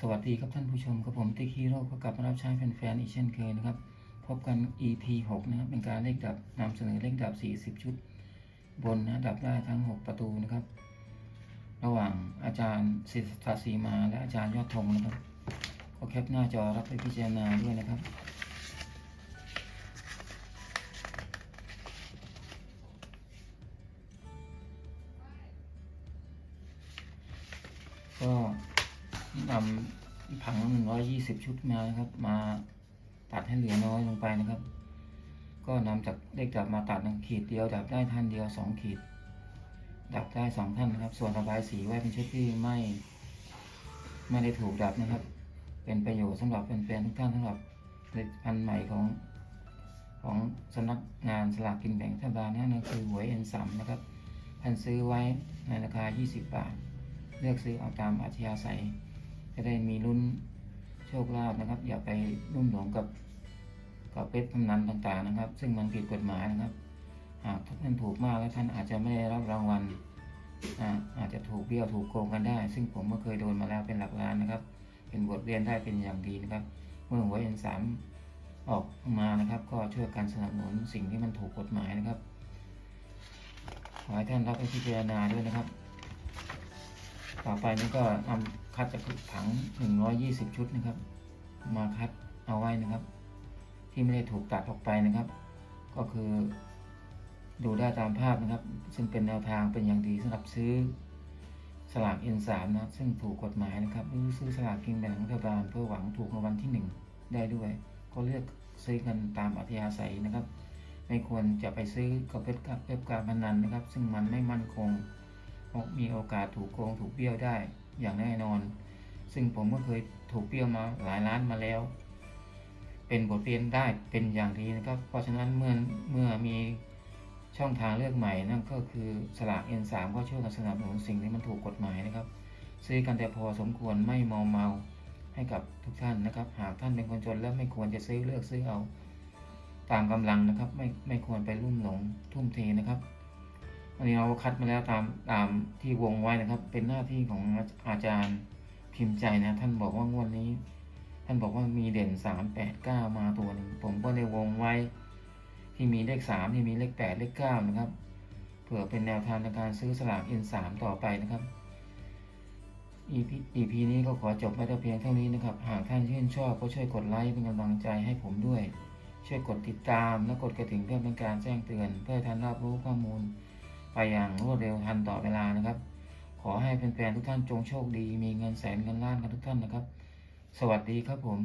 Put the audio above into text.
สวัสดีครับท่านผู้ชมกับผมติ๊กฮีโร่ก็กลับมารับใช้แฟนๆอีกเช่นเคยนะครับ พบกัน EP 6 นะครับ เป็นการเลขดับนำเสนอเลขดับ 40 ชุด บนนะดับได้ทั้ง 6 ประตูนะครับ ระหว่างอาจารย์ศิษฐาสีมาและอาจารย์ยอดธงนะครับก็แคปหน้าจอรับไปพิจารณาด้วยนะครับก็ นำผัง120ชุดมานะครับ มาตัดให้เหลือน้อยลงไปนะครับ ก็นำจากเลขดับมาตัดนะขีดเดียวดับได้ท่านเดียวสองขีด ดับได้สองท่านนะครับ ส่วนระบายสีไว้เป็นชุดที่ไม่ไม่ได้ถูกดับนะครับ เป็นประโยชน์สำหรับแฟนๆทุกท่านสำหรับผลิตภัณฑ์ใหม่ของของสำนักงานสลากกินแบ่งรัฐบาลนั่นคือหวย N3 นะครับท่านซื้อไว้ในราคา 20 บาท เลือกซื้อเอาตามอัธยาศัย จะได้มีลุ้นโชคลาภนะครับ อย่าไปรุ่มหลงกับกับเว็บพนันต่างๆนะครับ ซึ่งมันผิดกฎหมายนะครับ หากท่านถูกมากแล้วท่านอาจจะไม่ได้รับรางวัลอาอาจจะถูกเบี้ยวถูกโกงกันได้ ซึ่งผมก็เคยโดนมาแล้วเป็นหลักล้านนะครับ เป็นบทเรียนได้เป็นอย่างดีนะครับ เมื่อหวยเอ็นสามออกมานะครับ ก็ช่วยกันสนับสนุนสิ่งที่มันถูกกฎหมายนะครับขอให้ท่านรับไปพิจารณาด้วยนะครับ ต่อไปนี้ก็นำคัดจากถัง 120 ชุดนะครับ มาคัดเอาไว้นะครับ ที่ไม่ได้ถูกตัดออกไปนะครับ ก็คือดูได้ตามภาพนะครับ ซึ่งเป็นแนวทางเป็นอย่างดีสำหรับซื้อสลาก N3 นะครับ ซึ่งถูกกฎหมายนะครับหรือซื้อสลากกินแบ่งรัฐบาลเพื่อหวังถูกรางวัลที่ 1 ได้ด้วย ก็เลือกซื้อกันตามอัธยาศัยนะครับ ไม่ควรจะไปซื้อกับเว็บการเว็บการพนันนะครับ ซึ่งมันไม่มั่นคง มีโอกาสถูกโกงถูกเบี้ยวได้อย่างแน่นอน ซึ่งผมก็เคยถูกเบี้ยวมาหลายล้านมาแล้ว เป็นบทเรียนได้เป็นอย่างดีนะครับ เพราะฉะนั้นเมื่อเมื่อมีช่องทางเลือกใหม่นั่นก็คือสลาก N3 ก็ช่วยกันสนับสนุนสิ่งที่มันถูกกฎหมายนะครับ ซื้อกันแต่พอสมควรไม่เมาเมาให้กับทุกท่านนะครับ หากท่านเป็นคนจนแล้วไม่ควรจะซื้อเลือกซื้อเอา ตามกำลังนะครับ ไม่ไม่ควรไปลุ่มหลงทุ่มเทนะครับ อันนี้เราคัดมาแล้วตามตามที่วงไว้นะครับ เป็นหน้าที่ของอาจารย์พิมพ์ใจนะ ท่านบอกว่างวดนี้ ท่านบอกว่ามีเด่นสามแปดเก้ามาตัวหนึ่งผมก็ในวงไว้ ที่มีเลขสามที่มีเลขแปดเลขเก้านะครับเผื่อเป็นแนวทางในการซื้อสลาก N3 ต่อไปนะครับ EP EP นี้ก็ขอจบไว้แต่เพียงเท่านี้นะครับ หากท่านชื่นชอบก็ช่วยกดไลค์เป็นกำลังใจให้ผมด้วย ช่วยกดติดตามและกดกระดิ่งเพื่อเป็นการแจ้งเตือน เพื่อท่านรับรู้ข้อมูล ไปอย่างรวดเร็วทันต่อเวลานะครับ ขอให้แฟนๆทุกท่านจงโชคดี มีเงินแสนเงินล้านกันทุกท่านนะครับ สวัสดีครับผม